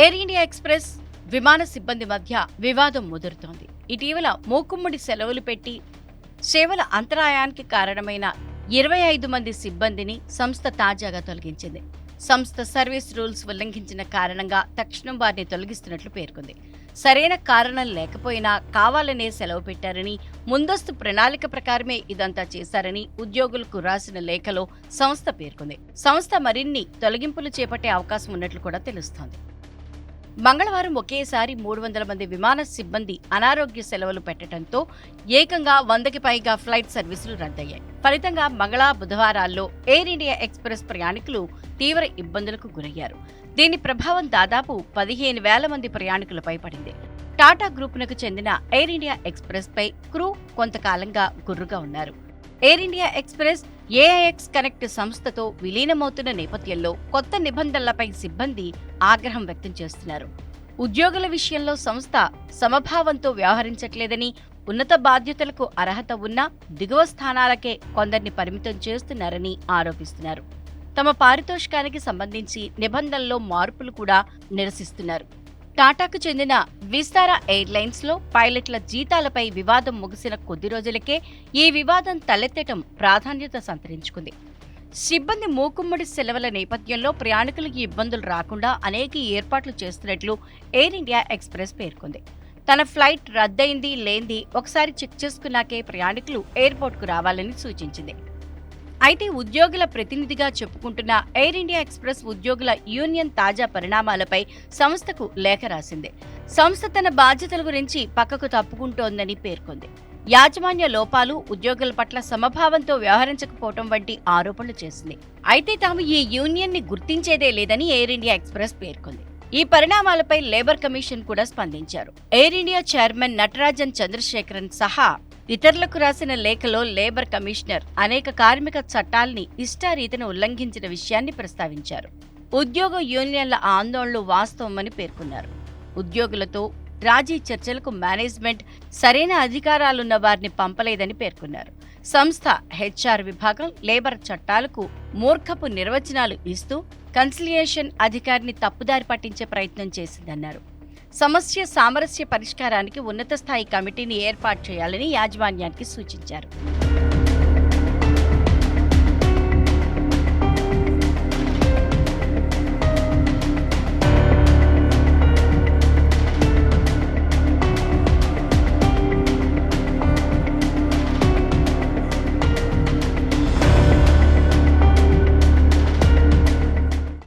Air India express విమాన సిబ్బంది మధ్య వివాదం ముదురుతోంది. ఇటీవల మూకుమ్మడి సెలవులు పెట్టి సేవల అంతరాయానికి కారణమైన ఇరవై ఐదు మంది సిబ్బందిని సంస్థ తాజాగా తొలగించింది. సంస్థ సర్వీస్ రూల్స్ ఉల్లంఘించిన కారణంగా తక్షణం వారిని తొలగిస్తున్నట్లు పేర్కొంది. సరైన కారణం లేకపోయినా కావాలనే సెలవు పెట్టారని ముందస్తు ప్రణాళిక ప్రకారమే ఇదంతా చేశారని ఉద్యోగులకు రాసిన లేఖలో సంస్థ పేర్కొంది. సంస్థ మరిన్ని తొలగింపులు చేపట్టే అవకాశం ఉన్నట్లు కూడా తెలుస్తోంది. మంగళవారం ఒకేసారి మూడు వందల మంది విమాన సిబ్బంది అనారోగ్య సెలవులు పెట్టడంతో ఏకంగా వందకి పైగా ఫ్లైట్ సర్వీసులు రద్దయ్యాయి. ఫలితంగా మంగళ బుధవారాల్లో ఎయిర్ ఇండియా ఎక్స్ప్రెస్ ప్రయాణికులు తీవ్ర ఇబ్బందులకు గురయ్యారు. దీని ప్రభావం దాదాపు పదిహేను వేల మంది ప్రయాణికులపై పడింది టాటా గ్రూపునకు చెందిన ఎయిర్ ఇండియా ఎక్స్ప్రెస్ పై క్రూ కొంతకాలంగా గుర్రుగా ఉన్నారు. Air India Express AIX Connect సంస్థతో విలీనమవుతున్న నేపథ్యంలో కొత్త నిబంధనలపై సిబ్బంది ఆగ్రహం వ్యక్తం చేస్తున్నారు. ఉద్యోగుల విషయంలో సంస్థ సమభావంతో వ్యవహరించట్లేదని ఉన్నత బాధ్యతలకు అర్హత ఉన్న దిగువ స్థానాలకే కొందరిని పరిమితం చేస్తున్నారని ఆరోపిస్తున్నారు. తమ పారితోషికానికి సంబంధించి నిబంధనల్లో మార్పులు కూడా నిరసిస్తున్నారు. టాటాకు చెందిన విస్తారా ఎయిర్లైన్స్లో పైలట్ల జీతాలపై వివాదం ముగిసిన కొద్ది రోజులకే ఈ వివాదం తలెత్తటం ప్రాధాన్యత సంతరించుకుంది. సిబ్బంది మూకుమ్మడి సెలవుల నేపథ్యంలో ప్రయాణికులకు ఇబ్బందులు రాకుండా అనేక ఏర్పాట్లు చేస్తున్నట్లు ఎయిర్ ఇండియా ఎక్స్ప్రెస్ పేర్కొంది. తన ఫ్లైట్ రద్దయింది లేంది ఒకసారి చెక్ చేసుకున్నాకే ప్రయాణికులు ఎయిర్పోర్ట్కు రావాలని సూచించింది. అయితే ఉద్యోగుల ప్రతినిధిగా చెప్పుకుంటున్న ఎయిర్ ఇండియా ఎక్స్ప్రెస్ ఉద్యోగుల యూనియన్ తాజా పరిణామాలపై సంస్థకు లేఖ రాసింది. సంస్థ తన బాధ్యతల గురించి పక్కకు తప్పుకుంటోందని పేర్కొంది. యాజమాన్య లోపాలు ఉద్యోగుల పట్ల సమభావంతో వ్యవహరించకపోవటం వంటి ఆరోపణలు చేసింది. అయితే తాము ఈ యూనియన్ని గుర్తించేదే లేదని ఎయిర్ ఇండియా ఎక్స్ప్రెస్ పేర్కొంది. ఈ పరిణామాలపై లేబర్ కమిషన్ కూడా స్పందించారు. Air India chairman Natarajan Chandrasekaran సహా ఇతరులకు రాసిన లేఖలో లేబర్ కమిషనర్ అనేక కార్మిక చట్టాల్ని ఇష్టారీతిని ఉల్లంఘించిన విషయాన్ని ప్రస్తావించారు. ఉద్యోగ యూనియన్ల ఆందోళనలు వాస్తవమని పేర్కొన్నారు. ఉద్యోగులతో రాజీ చర్చలకు మేనేజ్మెంట్ సరైన అధికారాలున్న వారిని పంపలేదని పేర్కొన్నారు. సంస్థ హెచ్ఆర్ విభాగం లేబర్ చట్టాలకు మూర్ఖపు నిర్వచనాలు ఇస్తూ కన్సిలియేషన్ అధికారిని తప్పుదారి పట్టించే ప్రయత్నం చేసిందన్నారు. సమస్య సామరస్య పరిష్కారానికి ఉన్నత స్థాయి కమిటీని ఏర్పాటు చేయాలని యాజమాన్యానికి సూచించారు.